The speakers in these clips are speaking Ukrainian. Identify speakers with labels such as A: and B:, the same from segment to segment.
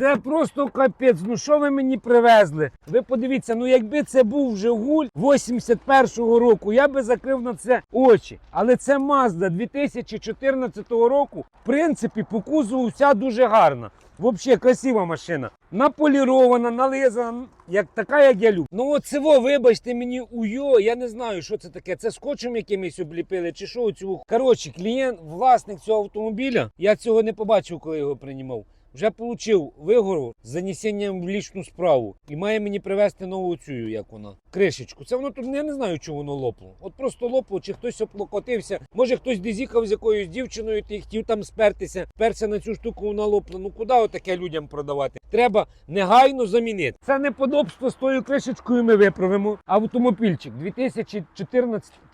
A: Це просто капець. Ну що ви мені привезли? Ви подивіться, ну якби це був Жигуль 81-го року, я би закрив на це очі. Але це Mazda 2014 року. В принципі, по кузову вся дуже гарна. Взагалі красива машина. Наполірована, нализана, як така, як я люблю. Ну от цього, вибачте мені, уйо, я не знаю, що це таке. Це скотчем якимось обліпили, чи що цього. Коротше, клієнт, власник цього автомобіля, я цього не побачив, коли його приймав. Вже получив вигору з занесенням в лічну справу і має мені привезти нову цю, як вона, кришечку. Це воно тут я не знаю, чому воно лопло. От просто лопло, чи хтось оплокотився. Може хтось десь з якоюсь дівчиною, ти хотів там спертися, перся на цю штуку, вона лопла. Ну куди отаке людям продавати? Треба негайно замінити. Це неподобство з тою кришечкою ми виправимо. Автомобільчик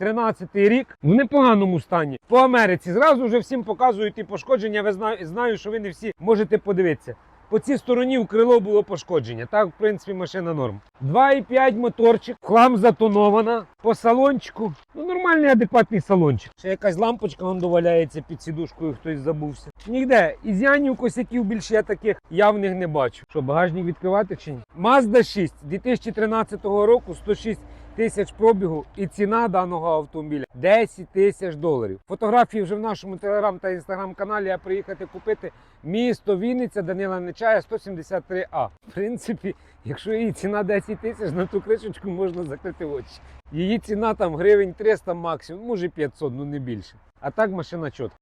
A: 2014-13 рік в непоганому стані. По Америці зразу вже всім показують і пошкодження. Ви знаю, знаю, що ви не всі можете подивитися. По цій стороні в крило було пошкодження. Так, в принципі, машина норм. 2,5 моторчик, хлам затонована. По салончику. Ну, нормальний, адекватний салончик. Ще якась лампочка вон доваляється під сідушкою, хтось забувся. Ніде. Ізянів косяків більше я таких явних не бачу. Що, багажник відкривати чи ні? Mazda 6 2013 року 106 тисяч пробігу і ціна даного автомобіля 10 тисяч доларів. Фотографії вже в нашому телеграм та інстаграм каналі. Я приїхати купити місто Вінниця Данила Нечая 173А. В принципі, якщо її ціна 10 тисяч, на ту кришечку можна закрити очі. Її ціна там гривень 300 максимум, може 500, ну не більше. А так машина чітка.